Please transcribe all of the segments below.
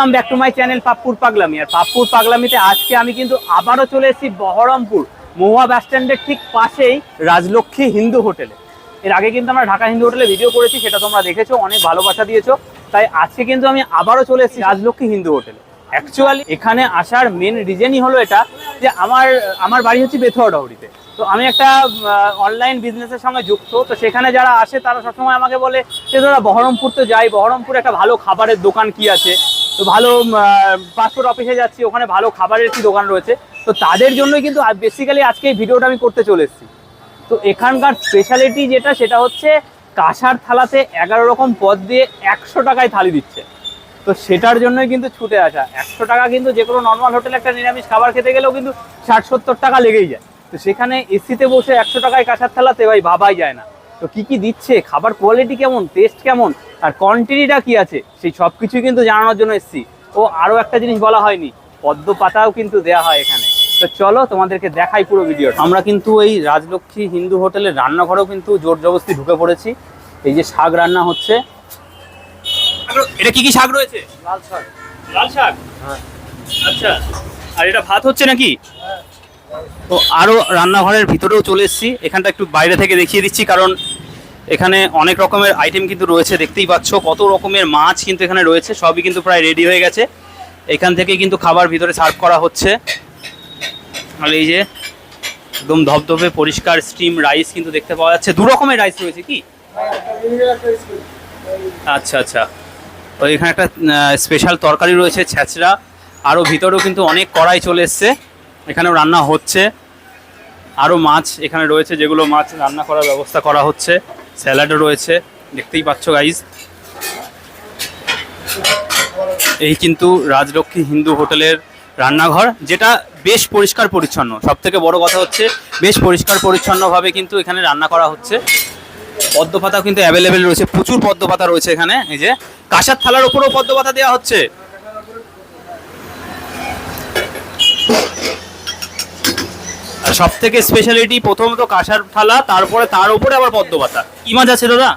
Welcome back to my channel পাপ্পুর পাগলামি আর পাপ্পুর পাগলামিতে আজকে আমি কিন্তু আবারও চলে এসেছি বহরমপুর মহুয়া বাস স্ট্যান্ডের ঠিক পাশেই রাজলক্ষ্মী হিন্দু হোটেলে। এর আগে কিন্তু আমরা ঢাকা হিন্দু হোটেলে ভিডিও করেছি, সেটা তোমরা দেখেছ, অনেক ভালোবাসা দিয়েছ। তাই আজকে কিন্তু আমি আবারও চলে এসেছি রাজলক্ষ্মী হিন্দু হোটেলে। অ্যাকচুয়ালি এখানে আসার মেন রিজনই হলো এটা যে আমার আমার বাড়ি হচ্ছে বেথুয়া ডহরিতে। তো আমি একটা অনলাইন বিজনেসের সঙ্গে যুক্ত, তো সেখানে যারা আসে, তারা সবসময় আমাকে বলে যে দাদা বহরমপুর তো যাই, বহরমপুর একটা ভালো খাবারের দোকান কি আছে? তো ভালো পাসপোর্ট অফিসে যাচ্ছি, ওখানে ভালো খাবারের কি দোকান রয়েছে। তো তাদের জন্যই কিন্তু বেসিক্যালি আজকে এই ভিডিওটা আমি করতে চলে এসেছি। তো এখানকার স্পেশালিটি যেটা, সেটা হচ্ছে কাঁসার থালাতে এগারো রকম পদ দিয়ে একশো টাকায় থালি দিচ্ছে। তো সেটার জন্যই কিন্তু ছুটে আসা। একশো টাকা কিন্তু যে কোনো নর্মাল হোটেলে একটা নিরামিষ খাবার খেতে গেলেও কিন্তু ষাট সত্তর টাকা লেগেই যায়। তো সেখানে এসিতে বসে একশো টাকায় কাঁসার থালাতে ভাই ভাবাই যায় না। তো কি কি দিচ্ছে? খাবার কোয়ালিটি কেমন? টেস্ট কেমন? আর কোয়ান্টিটিটা কি আছে? সেই সব কিছুই কিন্তু জানানোর জন্য এসেছি। ও আরও একটা জিনিস বলা হয়নি। পদ্ম পাতাও কিন্তু দেওয়া হয় এখানে। তো চলো তোমাদেরকে দেখাই পুরো ভিডিও আমরা কিন্তু এই রাজলক্ষ্মী হিন্দু হোটেলের রান্নাঘরেও কিন্তু জোর জবস্তি ঢুকে পড়েছি। এই যে শাক রান্না হচ্ছে। এটা কি কি শাক রয়েছে? লাল শাক। লাল শাক? হ্যাঁ। আচ্ছা। আর এটা ভাত হচ্ছে নাকি? তো আরও রান্নাঘরের ভিতরেও চলে এসেছি। এখানটা একটু বাইরে থেকে দেখিয়ে দিচ্ছি, কারণ এখানে অনেক রকমের আইটেম কিন্তু রয়েছে, দেখতেই পাচ্ছ। কত রকমের মাছ কিন্তু এখানে রয়েছে, সবই কিন্তু প্রায় রেডি হয়ে গেছে। এখান থেকে কিন্তু খাবার ভিতরে সার্ভ করা হচ্ছে। আর এই যে একদম ধবধবে পরিষ্কার স্টিম রাইস কিন্তু দেখতে পাওয়া যাচ্ছে। দু রকমের রাইস রয়েছে কি? আচ্ছা আচ্ছা। তো এখানে একটা স্পেশাল তরকারি রয়েছে ছ্যাঁচড়া আরও ভিতরেও কিন্তু অনেক কড়াই চলে এসছে। এখানেও রান্না হচ্ছে। আরও মাছ এখানে রয়েছে, যেগুলো মাছ রান্না করার ব্যবস্থা করা হচ্ছে। স্যালাডও রয়েছে, দেখতেই পাচ্ছ গাইজ এই কিন্তু রাজলক্ষ্মী হিন্দু হোটেলের রান্নাঘর, যেটা বেশ পরিষ্কার পরিচ্ছন্ন। সব থেকে বড় কথা হচ্ছে, বেশ পরিষ্কার পরিচ্ছন্নভাবে কিন্তু এখানে রান্না করা হচ্ছে। পদ্ম পাতাও কিন্তু অ্যাভেলেবেল রয়েছে, প্রচুর পদ্ম পাতা রয়েছে এখানে। এই যে, কাঁসার থালার উপরেও পদ্ম পাতা দেওয়া হচ্ছে। সব থেকে স্পেশালিটি প্রথমত কাঁসার থালা তারপরে তার উপরে আবার পদ্ম পাতা। কি মাছ আছে দাদা?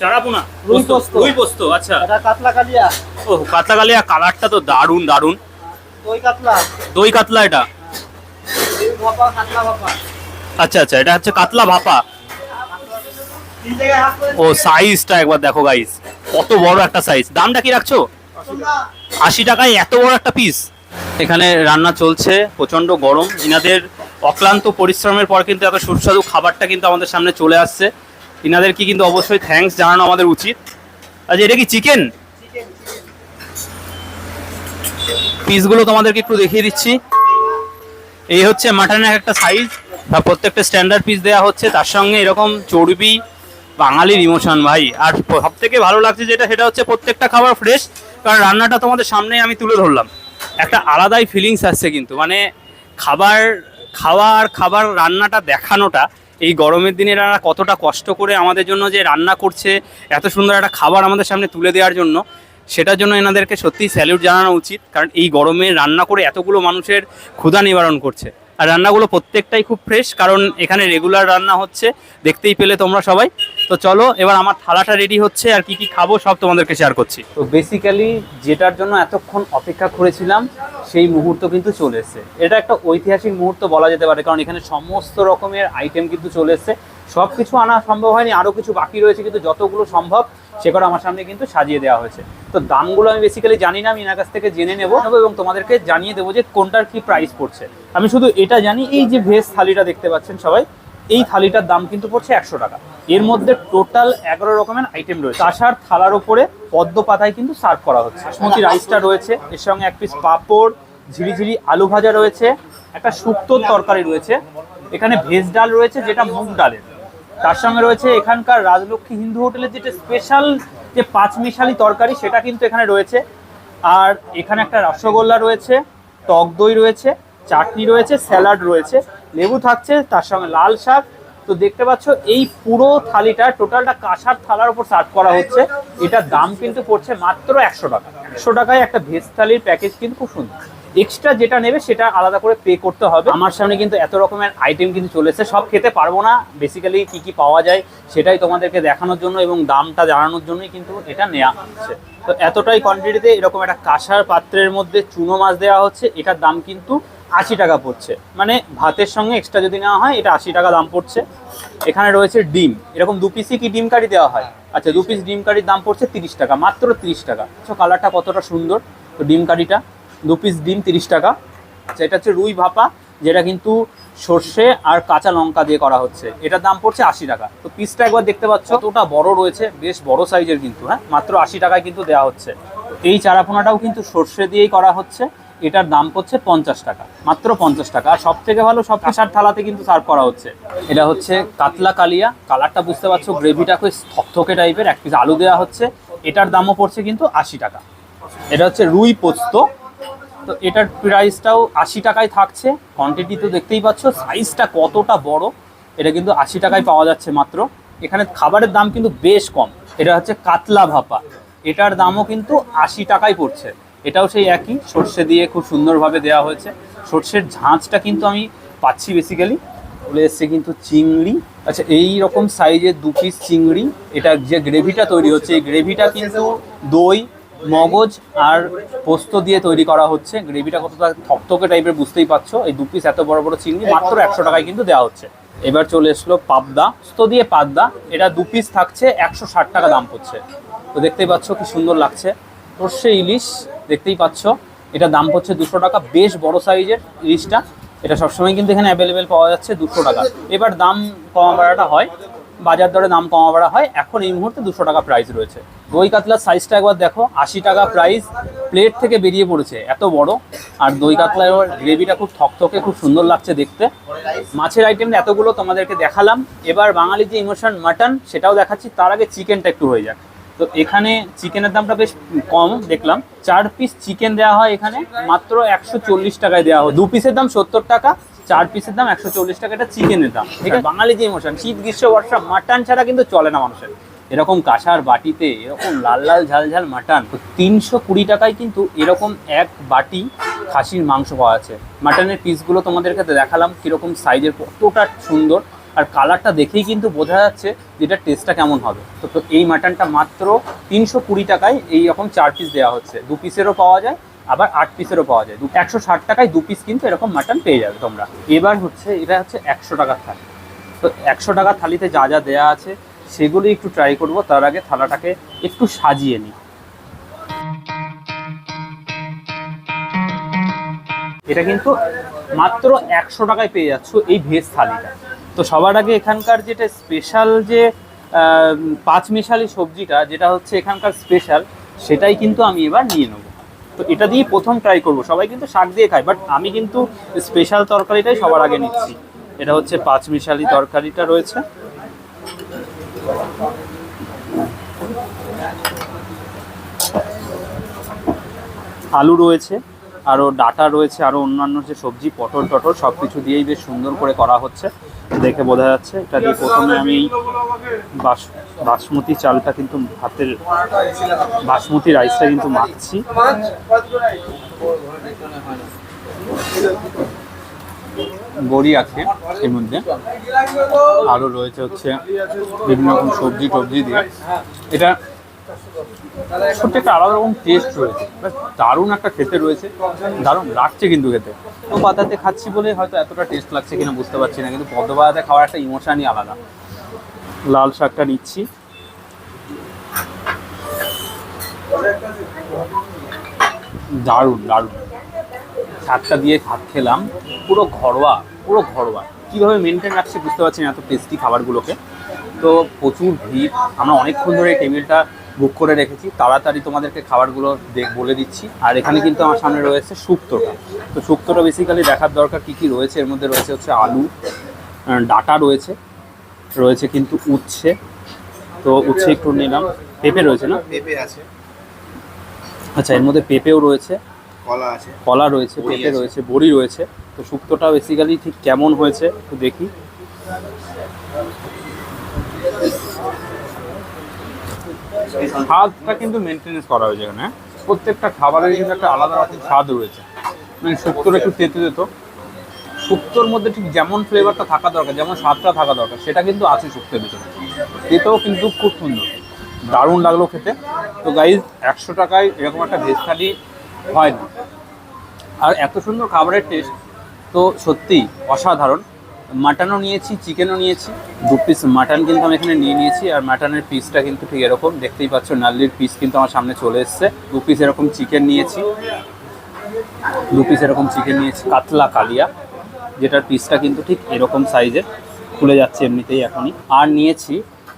চারাপোনা। রুই পোস্ত। রুই পোস্ত আচ্ছা। এটা কাতলা কালিয়া। ও কাতলা কালিয়া কালারটা তো দই কাতলা। দই কাতলা এটা? আচ্ছা আচ্ছা এটা হচ্ছে কাতলা ভাপা। ও সাইজটা একবার দেখো গাইস কত বড় একটা সাইজ দামটা কি রাখছো? আশি টাকায় এত বড় একটা পিস এখানে রান্না চলছে প্রচণ্ড গরম। ইনাদের অক্লান্ত পরিশ্রমের পর কিন্তু এত সুস্বাদু খাবারটা কিন্তু আমাদের সামনে চলে আসছে। ইনাদের কি কিন্তু অবশ্যই থ্যাঙ্কস জানানো আমাদের উচিত। আচ্ছা এটা কি চিকেন পিসগুলো তোমাদেরকে একটু দেখিয়ে দিচ্ছি। এই হচ্ছে মাটনের একটা সাইজ বা প্রত্যেকটা স্ট্যান্ডার্ড পিস দেওয়া হচ্ছে। তার সঙ্গে এরকম চর্বি, বাঙালির ইমোশন ভাই। আর সব থেকে ভালো লাগছে যেটা, সেটা হচ্ছে প্রত্যেকটা খাবার ফ্রেশ কারণ রান্নাটা তোমাদের সামনে আমি তুলে ধরলাম। একটা আলাদাই ফিলিংস আসছে কিন্তু। মানে খাবার, খাওয়া আর খাবার রান্নাটা দেখানোটা এই গরমের দিনে এরা কতটা কষ্ট করে আমাদের জন্য যে রান্না করছে, এত সুন্দর একটা খাবার আমাদের সামনে তুলে দেওয়ার জন্য, সেটার জন্য এনাদেরকে সত্যিই স্যালিউট জানানো উচিত। কারণ এই গরমে রান্না করে এতগুলো মানুষের ক্ষুধা নিবারণ করছে। আর রান্নাগুলো প্রত্যেকটাই খুব ফ্রেশ কারণ এখানে রেগুলার রান্না হচ্ছে। দেখতেই পেলে তোমরা সবাই। তো চলো, এবার আমার থালাটা রেডি হচ্ছে আর কি কি খাব সব তোমাদেরকে শেয়ার করছি। তো বেসিক্যালি যেটার জন্য এতক্ষণ অপেক্ষা করেছিলাম, সেই মুহূর্ত কিন্তু চলে এসেছে। এটা একটা ঐতিহাসিক মুহূর্ত বলা যেতে পারে, কারণ এখানে সমস্ত রকমের আইটেম কিন্তু চলে এসেছে। সব কিছু আনা সম্ভব হয়নি আরও কিছু বাকি রয়েছে, কিন্তু যতগুলো সম্ভব সেগুলো আমার সামনে কিন্তু সাজিয়ে দেওয়া হয়েছে। তো দামগুলো আমি বেসিক্যালি জানি না, আমি এনার কাছ থেকে জেনে নেব। এবং তোমাদেরকে জানিয়ে দেবো যে কোনটার কি প্রাইস পড়ছে। আমি শুধু এটা জানি, এই যে ভেজ থালিটা দেখতে পাচ্ছেন সবাই এই থালিটার দাম কিন্তু পড়ছে একশো টাকা। এর মধ্যে টোটাল এগারো রকমের আইটেম রয়েছে। কাঁসার থালার ওপরে পদ্ম পাতায় কিন্তু সার্ভ করা হচ্ছে। বাসমতি রাইসটা রয়েছে, এর সঙ্গে এক পিস পাঁপড়, ঝিরিঝিরি আলু ভাজা রয়েছে, একটা শুক্তোর তরকারি রয়েছে, এখানে ভেজ ডাল রয়েছে, যেটা মুগ ডালের। তার সঙ্গে রয়েছে এখানকার রাজলক্ষ্মী হিন্দু হোটেলের যেটা স্পেশাল যে পাঁচমিশালি তরকারি, সেটা কিন্তু এখানে রয়েছে। আর এখানে একটা রসগোল্লা রয়েছে, টক দই রয়েছে, চাটনি রয়েছে, স্যালাড রয়েছে। লেবু থাকছে, তার সঙ্গে লাল শাক। তো দেখতে পাচ্ছ, এই পুরো থালিটা, টোটালটা কাঁসার থালার উপর সার্ভ করা হচ্ছে। এটার দাম কিন্তু পড়ছে মাত্র একশো টাকা। একশো টাকায় একটা ভেজ থালির প্যাকেজ কিন্তু খুব সুন্দর। এক্সট্রা যেটা নেবে, সেটা আলাদা করে পে করতে হবে। আমার সামনে কিন্তু এত রকমের আইটেম কিন্তু চলেছে সব খেতে পারব না। বেসিক্যালি কি কি পাওয়া যায়, সেটাই তোমাদেরকে দেখানোর জন্য এবং দামটা জানানোর জন্যই কিন্তু এটা নেওয়া হচ্ছে। তো এতটাই কোয়ান্টিটিতে এরকম একটা কাঁসার পাত্রের মধ্যে চুনো মাছ দেওয়া হচ্ছে। এটার দাম কিন্তু আশি টাকা পড়ছে। মানে ভাতের সঙ্গে এক্সট্রা যদি নেওয়া হয়, এটা আশি টাকা দাম পড়ছে। এখানে রয়েছে ডিম। এরকম দু পিসই কি ডিম কারি দেওয়া হয়? আচ্ছা দু পিস ডিম কারির দাম পড়ছে তিরিশ টাকা, মাত্র তিরিশ টাকা। আচ্ছা কালারটা কতটা সুন্দর, তো ডিম কারিটা দু পিস ডিম তিরিশ টাকা। আচ্ছা এটা হচ্ছে রুই ভাপা, যেটা কিন্তু সর্ষে আর কাঁচা লঙ্কা দিয়ে করা হচ্ছে। এটার দাম পড়ছে আশি টাকা। তো পিসটা একবার দেখতে পাচ্ছ ওটা বড় রয়েছে, বেশ বড় সাইজের কিন্তু হ্যাঁ? মাত্র আশি টাকায় কিন্তু দেওয়া হচ্ছে। এই চারাপোনাটাও কিন্তু সর্ষে দিয়েই করা হচ্ছে। এটার দাম পড়ছে পঞ্চাশ টাকা, মাত্র পঞ্চাশ টাকা। আর সব থেকে ভালো সব কাঁসার থালাতে কিন্তু সার্ভ করা হচ্ছে। এটা হচ্ছে কাতলা কালিয়া। কালারটা বুঝতে পারছ, গ্রেভিটা খুব থকথকে টাইপের এক পিস আলু দেওয়া হচ্ছে। এটার দামও পড়ছে কিন্তু আশি টাকা। এটা হচ্ছে রুই পোস্ত। তো এটার প্রাইসটাও আশি টাকায় থাকছে। কোয়ান্টিটি তো দেখতেই পাচ্ছ সাইজটা কতটা বড়, এটা কিন্তু আশি টাকায় পাওয়া যাচ্ছে মাত্র। এখানে খাবারের দাম কিন্তু বেশ কম। এটা হচ্ছে কাতলা ভাপা। এটার দামও কিন্তু আশি টাকায় পড়ছে। এটাও সেই একই, সর্ষে দিয়ে খুব সুন্দরভাবে দেওয়া হয়েছে। সর্ষের ঝাঁঝটা কিন্তু আমি পাচ্ছি বেসিক্যালি চলে এসছে কিন্তু চিংড়ি। আচ্ছা এই রকম সাইজের দু পিস চিংড়ি, এটা যে গ্রেভিটা তৈরি হচ্ছে, এই গ্রেভিটা কিন্তু দই, মগজ আর পোস্ত দিয়ে তৈরি করা হচ্ছে। গ্রেভিটা কতটা থকথকে টাইপের বুঝতেই পারছ। এই দু পিস এত বড় বড় চিংড়ি, মাত্র একশো টাকায় কিন্তু দেওয়া হচ্ছে। এবার চলে এসলো পাবদা। পোস্ত দিয়ে পাবদা, এটা দু পিস থাকছে, একশো ষাট টাকা দাম পড়ছে। তো দেখতেই পাচ্ছ কি সুন্দর লাগছে। সর্ষে ইলিশ দেখতেই পাচ্ছ। এটা দাম পড়ছে দুশো টাকা, বেশ বড় সাইজের ইলিশটা। এটা সবসময় কিন্তু এখানে অ্যাভেলেবেল পাওয়া যাচ্ছে দুশো টাকা। এবার দাম কমা বাড়াটা হয়, বাজার দরে দাম কমা বাড়া হয়। এখন এই মুহূর্তে দুশো টাকা প্রাইস রয়েছে। দই কাতলার সাইজটা একবার দেখো, আশি টাকা প্রাইস প্লেট থেকে বেরিয়ে পড়েছে, এত বড়। আর দই কাতলার গ্রেভিটা খুব থকথকে, খুব সুন্দর লাগছে দেখতে। মাছের আইটেম এতগুলো তোমাদেরকে দেখালাম। এবার বাঙালি যে ইমোশন মাটন সেটাও দেখাচ্ছি। তার আগে চিকেনটা একটু হয়ে যাক। তো এখানে চিকেনের দামটা বেশ কম দেখলাম। চার পিস চিকেন দেওয়া হয় এখানে মাত্র একশো চল্লিশ টাকায় দেওয়া হয়। দু পিসের দাম সত্তর টাকা চার পিসের দাম একশো চল্লিশ টাকা এটা চিকেনের দাম। ঠিক আছে? বাঙালি যে ইমোশন শীত গ্রীষ্ম বর্ষা মাটন ছাড়া কিন্তু চলে না মানুষের। এরকম কাঁসার বাটিতে এরকম লাল লাল ঝাল ঝাল মাটন তিনশো কুড়ি টাকায় কিন্তু এরকম এক বাটি খাসির মাংস পাওয়া যাচ্ছে। মাটনের পিসগুলো তোমাদেরকে দেখালাম কীরকম সাইজের কতটা সুন্দর। আর কালারটা দেখেই কিন্তু বোঝা যাচ্ছে যে এটার টেস্টটা কেমন হবে। তো তো এই মাটনটা মাত্র তিনশো কুড়ি টাকায় এই রকম চার পিস দেওয়া হচ্ছে। দু পিসেরও পাওয়া যায়, আবার আট পিসেরও পাওয়া যায়। একশো ষাট টাকায় দু পিস কিন্তু এরকম মাটন পেয়ে যাবে তোমরা। এবার হচ্ছে এটা হচ্ছে একশো টাকার থালি। তো একশো টাকার থালিতে যা যা দেওয়া আছে সেগুলো একটু ট্রাই করব, তার আগে থালাটাকে একটু সাজিয়ে নিই। এটা কিন্তু মাত্র একশো টাকায় পেয়ে যাচ্ছ এই ভেজ থালিটা। তো সবার আগে এখানকার যেটা স্পেশাল যে আহ, পাঁচ মিশালি সবজিটা যেটা হচ্ছে এখানকার স্পেশাল সেটাই কিন্তু আমি এবার নিয়ে নেব। তো এটা দিয়ে প্রথম ট্রাই করব। সবাই কিন্তু শাক দিয়ে খায় বাট আমি কিন্তু স্পেশাল তরকারিটাই সবার আগে নিচ্ছি। এটা হচ্ছে পাঁচ মিশালি তরকারিটা রয়েছে। আলু রয়েছে আরও ডাটা রয়েছে আরও অন্যান্য যে সবজি পটল টটল সব কিছু দিয়েই বেশ সুন্দর করে করা হচ্ছে। দেখে বোঝা যাচ্ছে, এটা দিয়ে প্রথমে আমি বাস বাসমতি চালটা কিন্তু হাতের বাসমতি রাইসটা কিন্তু মাখছি। বড়ি আছে এর মধ্যে। আরও রয়েছে হচ্ছে বিভিন্ন রকম সবজি টবজি দিয়ে। এটা সত্যি একটা আলাদা রকম টেস্ট রয়েছে। দারুণ একটা খেতে রয়েছে। দারুণ লাগছে কিন্তু খেতে। তো পাতাতে খাচ্ছি বলে হয়তো এতটা টেস্ট লাগছে কিনা বুঝতে পারছি না কিন্তু পদ্ম পাতাতে খাওয়ার একটা ইমোশনই আলাদা। লাল শাকটা নিচ্ছি। দারুণ দারুণ। শাকটা দিয়ে ভাত খেলাম। পুরো ঘরোয়া পুরো ঘরোয়া। কীভাবে মেনটেন রাখছে বুঝতে পারছি না এত টেস্টি খাবারগুলোকে। তো প্রচুর ভিড়। আমরা অনেকক্ষণ ধরে এই টেবিলটা বুক করে রেখেছি। তাড়াতাড়ি তোমাদেরকে খাবারগুলো দেখ বলে দিচ্ছি। আর এখানে কিন্তু আমার সামনে রয়েছে শুক্তোটা। তো শুক্তোটা বেসিক্যালি দেখার দরকার কী কী রয়েছে? এর মধ্যে রয়েছে হচ্ছে আলু ডাটা রয়েছে রয়েছে কিন্তু উচ্ছে। তো উচ্ছে একটু নিলাম। পেঁপে রয়েছে না? পেঁপে আছে। আচ্ছা এর মধ্যে পেঁপেও রয়েছে। কলা আছে। কলা রয়েছে পেঁপে রয়েছে বড়ি রয়েছে। তো শুক্তোটা বেসিক্যালি ঠিক কেমন হয়েছে একটু দেখি। স্বাদটা কিন্তু মেনটেনেন্স করা হয়েছে এখানে? প্রত্যেকটা খাবারের কিন্তু একটা আলাদা রকম স্বাদ রয়েছে। মানে শুক্তোর একটু তেতে তেতো শুক্তোর মধ্যে ঠিক যেমন ফ্লেভারটা থাকা দরকার, যেমন স্বাদটা থাকা দরকার, সেটা কিন্তু আছে শুক্তোর ভিতরে। তেতেও কিন্তু খুব সুন্দর। দারুণ লাগল খেতে। তো গাইজ একশো টাকায় এরকম একটা ভেজ থালি হয় না। আর এত সুন্দর খাবারের টেস্ট তো সত্যি অসাধারণ। মাটনও নিয়েছি, চিকেনও নিয়েছি। দু পিস মাটন কিন্তু আমি এখানে নিয়ে নিয়েছি আর মাটনের পিসটা কিন্তু ঠিক এরকম। দেখতেই পাচ্ছ নাল্লির পিস কিন্তু আমার সামনে চলে এসছে। দু পিস এরকম চিকেন নিয়েছি। দু পিস এরকম চিকেন নিয়েছি, কাতলা কালিয়া, যেটার পিসটা কিন্তু ঠিক এরকম সাইজের খুলে যাচ্ছে এমনিতেই এখনই। আর নিয়েছি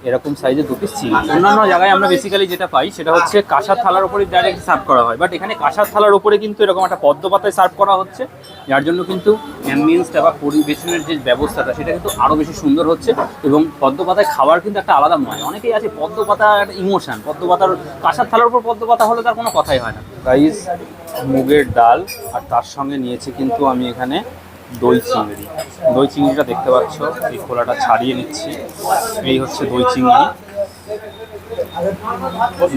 এরকম সাইজের দু পিস চিংড়ি অন্যান্য জায়গায় আমরা বেসিক্যালি যেটা পাই, সেটা হচ্ছে কাঁসার থালার উপরে ডাইরেক্ট সার্ভ করা হয়। বাট এখানে কাঁসার থালার উপরে কিন্তু এরকম একটা পদ্ম পাতায় সার্ভ করা হচ্ছে, যার জন্য কিন্তু অ্যাম্বিয়েন্সটা বা পরিবেশনের যে ব্যবস্থাটা, সেটা কিন্তু আরও বেশি সুন্দর হচ্ছে এবং পদ্ম পাতায় খাবার কিন্তু একটা আলাদা নয় অনেকেই আছে পদ্ম পাতা একটা ইমোশন পদ্ম পাতার কাঁসার থালার উপর পদ্ম পাতা হলে তার কোনো কথাই হয় না। রাইস মুগের ডাল, আর তার সঙ্গে নিয়েছি কিন্তু আমি এখানে দই চিংড়ি। দই চিংড়িটা দেখতে পাচ্ছ, এই খোলাটা ছাড়িয়ে নিচ্ছি। এই হচ্ছে দই চিংড়ি।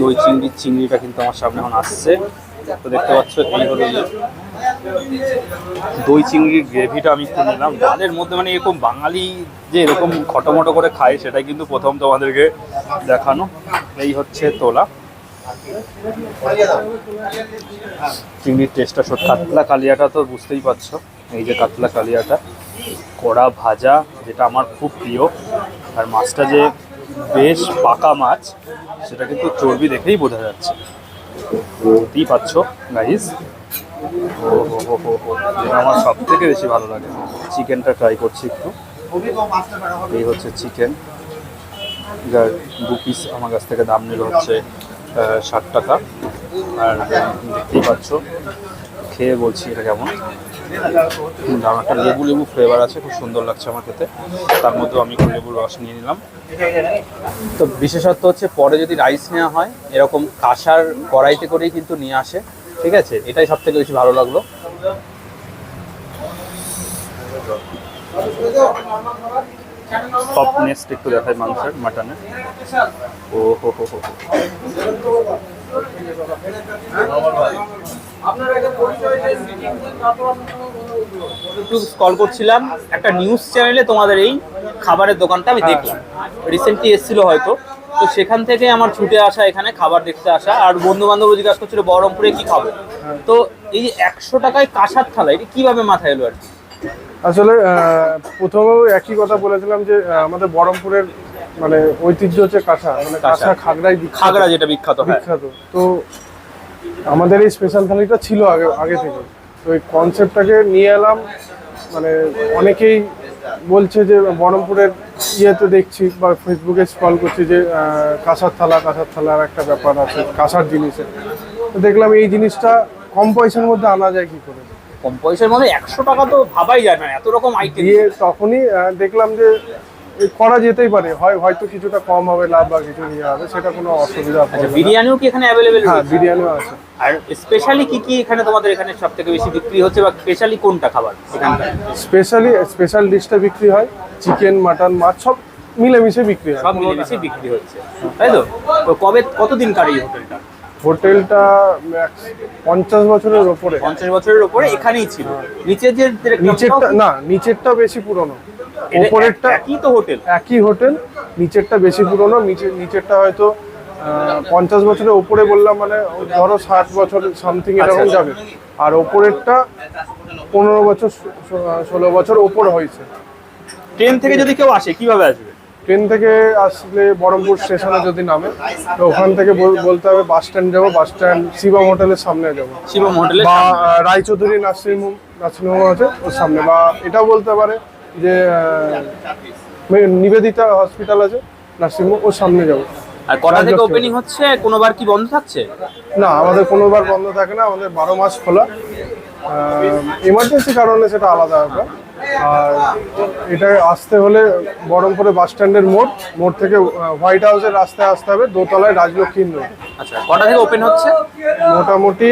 দই চিংড়ির চিংড়িটা কিন্তু আমার সামনে এখন আসছে। তো দেখতে পাচ্ছ, এই হলো দই চিংড়ির গ্রেভিটা আমি একটু নিলাম। ডালের মধ্যে মানে এরকম বাঙালি যে এরকম খটোমটো করে খায়, সেটাই কিন্তু প্রথম তোমাদেরকে দেখানো। এই হচ্ছে তোলা। চিংড়ির টেস্টটা সত্যি কালিয়াটা তো বুঝতেই পারছ। এই যে কাতলা কালিয়াটা, কড়া ভাজা, যেটা আমার খুব প্রিয়। আর মাছটা যে বেশ পাকা মাছ, সেটা কিন্তু চর্বি দেখেই বোঝা যাচ্ছে। হো হো হো যেটা আমার সব থেকে বেশি ভালো লাগে। চিকেনটা ট্রাই করছি একটু। এই হচ্ছে চিকেন। যার দু পিস আমার কাছ থেকে দাম নিল হচ্ছে ষাট টাকা। আর দেখতেই পাচ্ছ খেয়ে বলছি এটা কেমন? দাম একটা লেবু লেবু ফ্লেভার আছে, খুব সুন্দর লাগছে আমার খেতে। তার মধ্যেও আমি একটু লেবুর রস নিয়ে নিলাম। তো বিশেষত্ব হচ্ছে পরে যদি রাইস নেওয়া হয়, এরকম কাঁসার কড়াইতে করেই কিন্তু নিয়ে আসে, ঠিক আছে? এটাই সব থেকে বেশি ভালো লাগল। সফটনেস একটু দেখায় মাংসের মাটনের ও হো হো হো। একটু কল করছিলাম একটা নিউজ চ্যানেলে তোমাদের এই খাবারের দোকানটা আমি দেখলাম। রিসেন্টলি এসেছিল হয়তো। তো সেখান থেকে আমার ছুটে আসা এখানে খাবার দেখতে আসা আর বন্ধু বান্ধব জিজ্ঞাসা করছিল বহরমপুরে কি খাব? তো এই যে একশো টাকায় কাঁসার থালা এটা কীভাবে মাথায় এলো আর কি? আসলে প্রথমেও একই কথা বলেছিলাম যে আমাদের বহরমপুরের মানে ঐতিহ্য হচ্ছে কাঁসা। মানে কাঁসা। কাঁসা খাগড়াই খাগড়া যেটা বিখ্যাত হ্যাঁ। বিখ্যাত। তো আমাদের এই স্পেশাল থালিটা ছিল আগে আগে থেকে। তো এই কনসেপ্টটাকে নিয়ে এলাম। মানে অনেকেই বলছে যে বহরমপুরের ইয়েতে দেখছি বা ফেসবুকে স্ক্রল করছি যে কাঁসার থালা কাঁসার থালার একটা ব্যাপার আছে কাঁসার জিনিসের। তো দেখলাম এই জিনিসটা কম পয়সার মধ্যে আনা যায় কি করে? কম পয়সার মধ্যে একশো টাকা তো ভাবাই যায় না এত রকম আইটেম দিয়ে তখনই দেখলাম যে করা যেতেই পারে। হয় হয়তো কিছুটা কম হবে লাভ বা কিছু নিয়ে হবে সেটা কোনো অসুবিধা হবে আচ্ছা। বিরিয়ানিও কি এখানে অ্যাভেলেবেল হ্যাঁ বিরিয়ানিও আছে। আর স্পেশালি কি কি এখানে তোমাদের এখানে সব থেকে বেশি বিক্রি হচ্ছে বা স্পেশালি কোনটা খাবার এখানকার? স্পেশালি স্পেশাল ডিশটা বিক্রি হয় চিকেন মাটন মাছ সব মিলেমিশে বিক্রি হয়। সব মিলেমিশে বিক্রি হচ্ছে তাই তো? তো কবে কতদিনকার এই হোটেলটা? হোটেলটা পঞ্চাশ বছরের ওপরে। পঞ্চাশ বছরের উপরে এখানেই ছিল। নিচের যে নিচেরটা না নিচেরটা বেশি পুরনো। ওপরেরটা একই তো হোটেল। একই হোটেল নিচেরটা বেশি পুরনো নিচে নিচেরটা হয়তো পঞ্চাশ বছরের উপরে বললাম মানে ধরো ষাট বছর সামথিং এরকম আচ্ছা। যাবে। আর ওপরেরটা পনেরো বছর ষোলো বছর ওপর হয়েছে। ট্রেন থেকে যদি কেউ আসে কীভাবে আসবে? ট্রেন থেকে আসলে বহরমপুর স্টেশনে যদি নামে তো ওখান থেকে বল- বলতে হবে বাস স্ট্যান্ড যাব বাস স্ট্যান্ড শিবম হোটেলের সামনে যাব। শিবম হোটেলে বা Raychaudhuri nursing home nursing home আছে ওর সামনে বা এটাও বলতে পারে যে নিবেদিতা হসপিটাল আছে নার্সিং হোম ওর সামনে যাব। আর কটা থেকে ওপেনিং হচ্ছে? কোনোবার কি বন্ধ থাকছে? না আমাদের কোনোবার বন্ধ থাকে না আমাদের বারো মাস খোলা। এমার্জেন্সি কারণে সেটা আলাদা ব্যাপার। আর এটা আসতে হলে বহরমপুরে বাস স্ট্যান্ডের মোড় মোড় থেকে হোয়াইট হাউসের রাস্তায় আসতে হবে দোতলায় রাজলক্ষ্মী রোড আচ্ছা কটা থেকে ওপেন হচ্ছে? মোটামুটি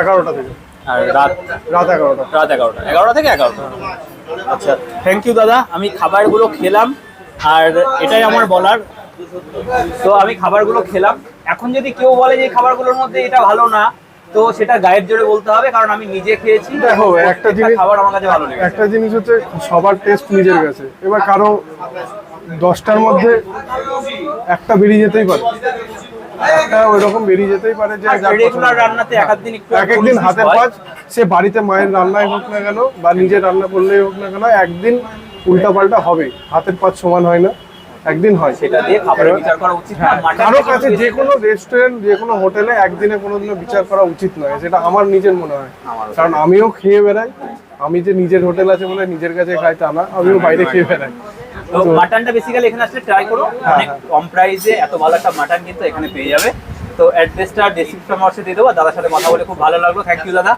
এগারোটা থেকে। আর রাত রাত এগারোটা। রাত এগারোটা। এগারোটা থেকে এগারোটা। আচ্ছা থ্যাংক ইউ দাদা। আমি খাবারগুলো খেলাম আর এটাই আমার বলার। তো আমি খাবারগুলো খেলাম। এখন যদি কেউ বলে যে খাবারগুলোর মধ্যে এটা ভালো না তো সেটা গায়ের জোরে বলতে হবে কারণ আমি নিজে খেয়েছি। দেখো, একটা জিনিস- খাবার আমার কাছে ভালো লেগেছে। একটা জিনিস হচ্ছে সবার টেস্ট নিজের কাছে। এবার কারও দশটার মধ্যে একটা বেরিয়ে যেতেই পারে। একটা ওইরকম বেরিয়ে যেতেই পারে যে যার পছন্দ। রেগুলার রান্নাতে এক দিন একটু এক একদিন হাতের কাজ সে বাড়িতে মায়ের রান্নাই হোক না কেন বা নিজে রান্না করলেই হোক না কেন একদিন উল্টা পাল্টা হবে। হাতের পাঁচ সমান হয় না একদিন হয়। সেটা দিয়ে খাবারের বিচার করা উচিত না। কারও কাছে যে কোনো রেস্টুরেন্ট যে কোনো হোটেলে একদিনে কোনোদিনও বিচার করা উচিত নয় সেটা আমার নিজের মনে হয়। কারণ আমিও খেয়ে বেড়াই আমি যে নিজের হোটেল আছে বলে নিজের কাছে খাই তা না আমিও বাইরে খেয়ে বেড়াই। তো মাটনটা বেসিক্যালি এখানে আসলে ট্রাই করো। অনেক কম প্রাইসে এত ভালো একটা মাটন কিন্তু এখানে পেয়ে যাবে। তো অ্যাড্রেসটা ডিসক্রিপশন বক্সে দিয়ে দেবো দাদার সাথে কথা বলে খুব ভালো লাগল। থ্যাংক ইউ দাদা।